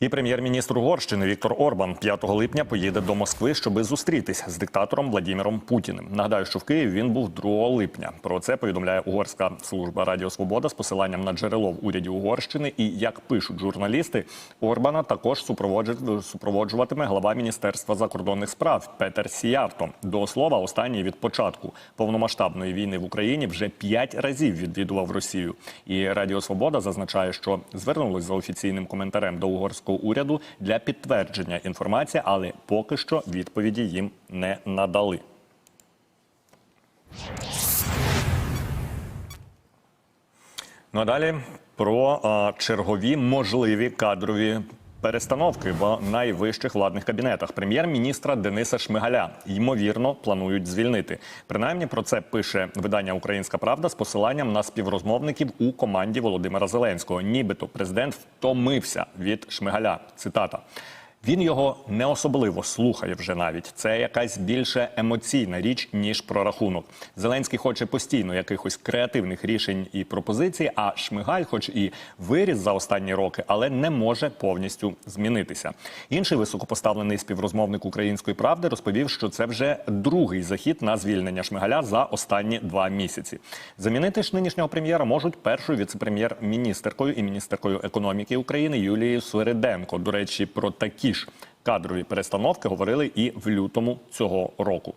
І прем'єр-міністр Угорщини Віктор Орбан 5 липня поїде до Москви, щоби зустрітись з диктатором Владіміром Путіним. Нагадаю, що в Києві він був 2 липня. Про це повідомляє угорська служба Радіо Свобода з посиланням на джерело в уряді Угорщини. І як пишуть журналісти, Орбана також супроводжу- супроводжуватиме глава міністерства закордонних справ Петер Сіярто. До слова, останній від початку повномасштабної війни в Україні вже п'ять разів відвідував Росію. І Радіо Свобода зазначає, що звернулись за офіційним коментарем до угорського уряду для підтвердження інформації, але поки що відповіді їм не надали. Ну а далі про а, чергові можливі кадрові. Перестановки в найвищих владних кабінетах прем'єр-міністра Дениса Шмигаля ймовірно планують звільнити. Принаймні про це пише видання Українська Правда з посиланням на співрозмовників у команді Володимира Зеленського. Нібито президент втомився від Шмигаля. Цитата. Він його не особливо слухає вже навіть. Це якась більше емоційна річ ніж прорахунок. Зеленський хоче постійно якихось креативних рішень і пропозицій. А Шмигаль, хоч і виріс за останні роки, але не може повністю змінитися. Інший високопоставлений співрозмовник української правди розповів, що це вже другий захід на звільнення Шмигаля за останні два місяці. Замінити ж нинішнього прем'єра можуть першою віце-прем'єр-міністеркою і міністеркою економіки України Юлією Свириденко. До речі, про такі ж кадрові перестановки говорили і в лютому цього року.